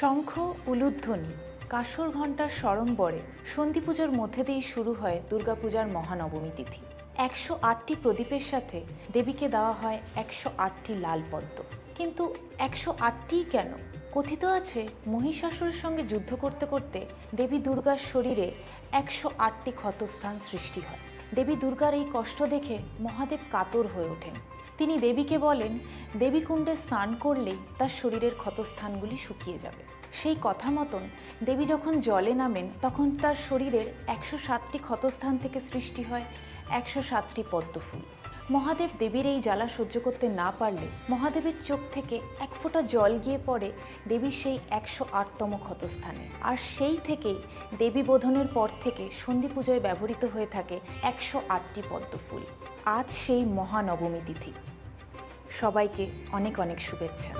শঙ্খ, উলুধ্বনি কাসর ঘণ্টার স্মরণবরে সন্ধি পুজোর মধ্যে দিয়েই শুরু হয় দুর্গাপূজার মহানবমী তিথি। একশো আটটি প্রদীপের সাথে দেবীকে দেওয়া হয় একশো আটটি লাল পদ্ম। কিন্তু একশো আটটিই কেন? কথিত আছে, মহিষাসুরের সঙ্গে যুদ্ধ করতে করতে দেবী দুর্গার শরীরে একশো আটটি ক্ষতস্থান সৃষ্টি হয়। দেবী দুর্গার এই কষ্ট দেখে মহাদেব কাতর হয়ে ওঠেন। তিনি দেবীকে বলেন দেবী কুণ্ডে স্নান করলেই তার শরীরের ক্ষতস্থানগুলি শুকিয়ে যাবে। সেই কথা মতন দেবী যখন জলে নামেন, তখন তার শরীরের একশো সাতটি ক্ষতস্থান থেকে সৃষ্টি হয় একশো সাতটি পদ্মফুল। মহাদেব দেবীর এই জ্বালা সহ্য করতে না পারলে মহাদেবের চোখ থেকে এক ফোঁটা জল গিয়ে পড়ে দেবীর সেই একশো আটতম ক্ষতস্থানে। আর সেই থেকেই দেবী বোধনের পর থেকে সন্ধি পুজোয় ব্যবহৃত হয়ে থাকে একশো আটটি পদ্মফুল। আজ সেই মহানবমী তিথি। সবাইকে অনেক অনেক শুভেচ্ছা।